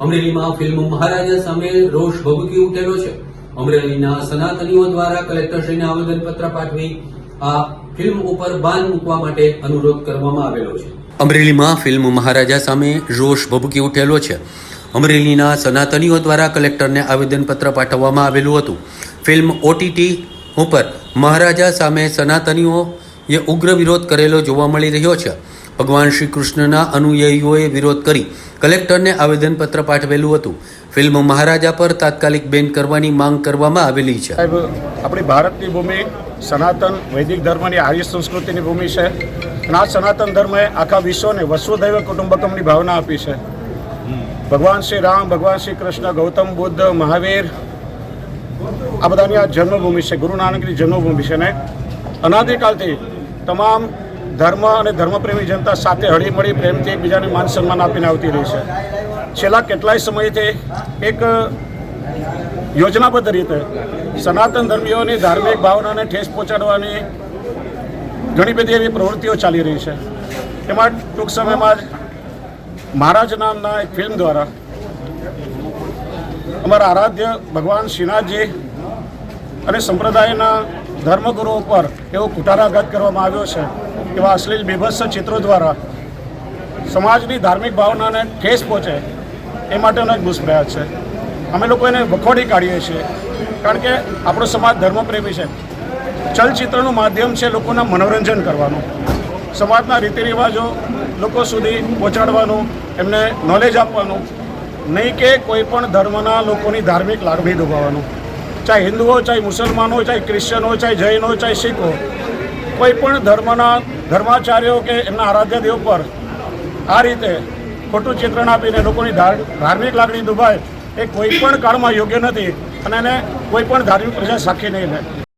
અમરેલીમાં ફિલ્મ મહારાજા સામે રોષ ભભૂકી ઉઠેલો છે. અમરેલીના સનાતનીઓ દ્વારા કલેક્ટરશ્રીને આવેદનપત્ર પાઠવી આ ફિલ્મ ઉપર બાન મૂકવા માટે અનુરોધ કરવામાં આવેલો છે. અમરેલીમાં ફિલ્મ મહારાજા સામે રોષ ભભૂકી ઉઠેલો છે. અમરેલીના સનાતનીઓ દ્વારા કલેક્ટરને આવેદનપત્ર પાઠવવામાં આવેલું હતું. ફિલ્મ ઓટીટી ઉપર મહારાજા સામે સનાતનીઓએ ઉગ્ર વિરોધ કરેલો જોવા મળી રહ્યો છે. ભગવાન શ્રી કૃષ્ણના અનુયાયીઓએ વિરોધ કરી કલેક્ટરને આવેદનપત્ર પાઠવેલું હતું. ફિલ્મ મહારાજા પર તાત્કાલિક બેન કરવાની માંગ કરવામાં આવેલી છે. આપણી ભારતની ભૂમિ સનાતન વૈદિક ધર્મની આર્ય સંસ્કૃતિની ભૂમિ છે અને આ સનાતન ધર્મએ આખા વિશ્વને વસુધૈવ કુટુંબકમની ભાવના આપી છે. ભગવાન શ્રી રામ, ભગવાન શ્રી કૃષ્ણ, ગૌતમ બુદ્ધ, મહાવીર, આ બધાની આ જન્મભૂમિ છે, ગુરુ નાનકની જન્મભૂમિ છે ને અનાદિકાલથી તમામ ધર્મ અને ધર્મપ્રેમી જનતા સાથે હળીમળી પ્રેમથી એકબીજાને માન સન્માન આપીને આવતી રહી છે. છેલ્લા કેટલાય સમયથી એક યોજનાબદ્ધ રીતે સનાતન ધર્મીઓની ધાર્મિક ભાવનાને ઠેસ પહોંચાડવાની ઘણી બધી એવી પ્રવૃત્તિઓ ચાલી રહી છે. એમાં ટૂંક સમયમાં જ મહારાજ નામના એક ફિલ્મ દ્વારા અમારા આરાધ્ય ભગવાન શ્રીનાથજી અને સંપ્રદાયના ધર્મગુરુઓ ઉપર એવો કુટારાઘાત કરવામાં આવ્યો છે. એવા અશ્લીલ બીભત્સ ચિત્રો દ્વારા સમાજની ધાર્મિક ભાવનાને ઠેસ પહોંચે એ માટેનો એક દુષ્પ્રયાસ છે. અમે લોકો એને વખોડી કાઢીએ છીએ. કારણ કે આપણો સમાજ ધર્મપ્રેમી છે. ચલચિત્રનું માધ્યમ છે લોકોના મનોરંજન કરવાનું. સમાજના રીતિ રિવાજો લોકો સુધી પહોંચાડવાનું, એમને નોલેજ આપવાનું, નહીં કે કોઈ પણ ધર્મના લોકોની ધાર્મિક લાગણી દુભાવવાનું. ચાહે હિન્દુ હોય ચાહે મુસલમાન હોય ચાહે ક્રિશ્ચન હોય ચાહે જૈન હોય ચાહે શીખ હોય કોઈ પણ ધર્મના ધર્માચાર્યો કે એમના આરાધ્ય દેવ પર આ રીતે ખોટું ચિત્રણ આપીને લોકોની ધાર્મિક લાગણી દુભાય એ કોઈ પણ કાળમાં યોગ્ય નથી અને એને કોઈ પણ ધાર્મિક પ્રજા સાખી નહીં લે.